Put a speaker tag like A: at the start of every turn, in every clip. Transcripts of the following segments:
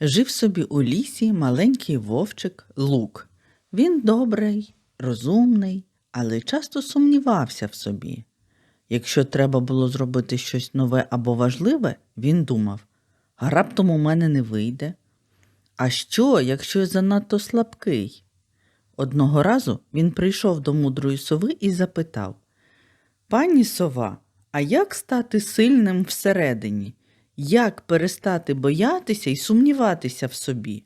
A: Жив собі у лісі маленький вовчик Лук. Він добрий, розумний, але часто сумнівався в собі. Якщо треба було зробити щось нове або важливе, він думав, а раптом у мене не вийде. А що, якщо я занадто слабкий? Одного разу він прийшов до мудрої сови і запитав Пані сова, а як стати сильним всередині? Як перестати боятися і сумніватися в собі?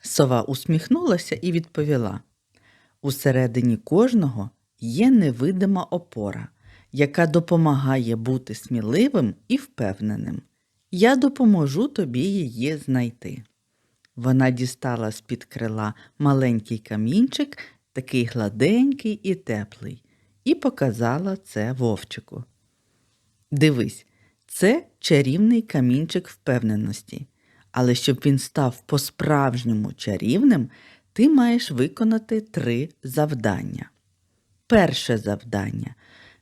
A: Сова усміхнулася і відповіла Усередині кожного є невидима опора, яка допомагає бути сміливим і впевненим. Я допоможу тобі її знайти. Вона дістала з-під крила маленький камінчик, такий гладенький і теплий, і показала це вовчику. Дивись, це чарівний камінчик впевненості. Але щоб він став по-справжньому чарівним, ти маєш виконати три завдання. Перше завдання.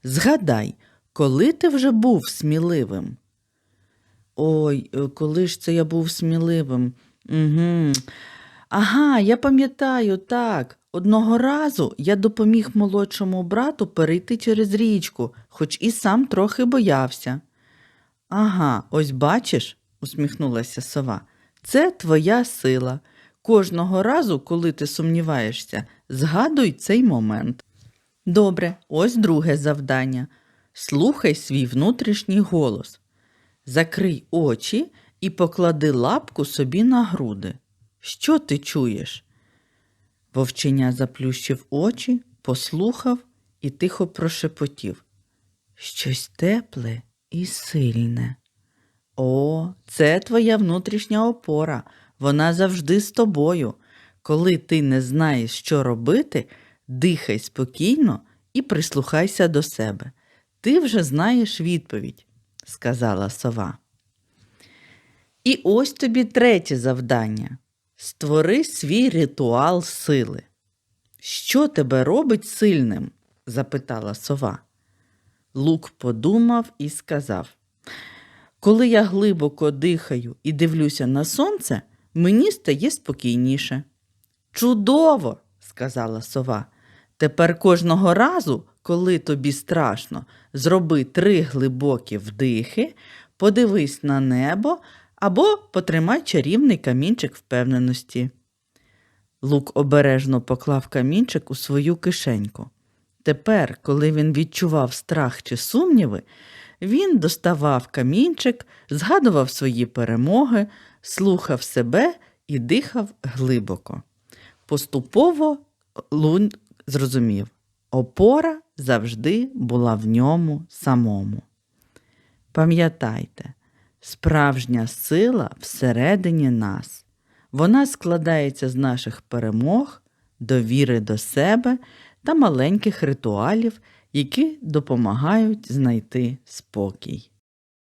A: Згадай, коли ти вже був сміливим. Ой, е, коли ж це я був сміливим? Угу. Ага, я пам'ятаю, так. Одного разу я допоміг молодшому брату перейти через річку, хоч і сам трохи боявся. Ага, ось бачиш, усміхнулася сова. Це твоя сила. Кожного разу, коли ти сумніваєшся, згадуй цей момент. Добре, ось друге завдання. Слухай свій внутрішній голос. Закрий очі і поклади лапку собі на груди. Що ти чуєш? Вовченя заплющив очі, послухав і тихо прошепотів. Щось тепле і сильне. О, це твоя внутрішня опора. Вона завжди з тобою. Коли ти не знаєш, що робити, дихай спокійно і прислухайся до себе. Ти вже знаєш відповідь, сказала сова. І ось тобі третє завдання. Створи свій ритуал сили. Що тебе робить сильним? запитала сова. Лук подумав і сказав Коли я глибоко дихаю і дивлюся на сонце, мені стає спокійніше. Чудово, сказала сова. Тепер кожного разу, коли тобі страшно, зроби три глибокі вдихи, подивись на небо або потримай чарівний камінчик впевненості. Лук обережно поклав камінчик у свою кишеньку. Тепер, коли він відчував страх чи сумніви, він доставав камінчик, згадував свої перемоги, слухав себе і дихав глибоко. Поступово Лунь зрозумів, опора завжди була в ньому самому. Пам'ятайте, справжня сила всередині нас. Вона складається з наших перемог, довіри до себе та маленьких ритуалів, які допомагають знайти спокій.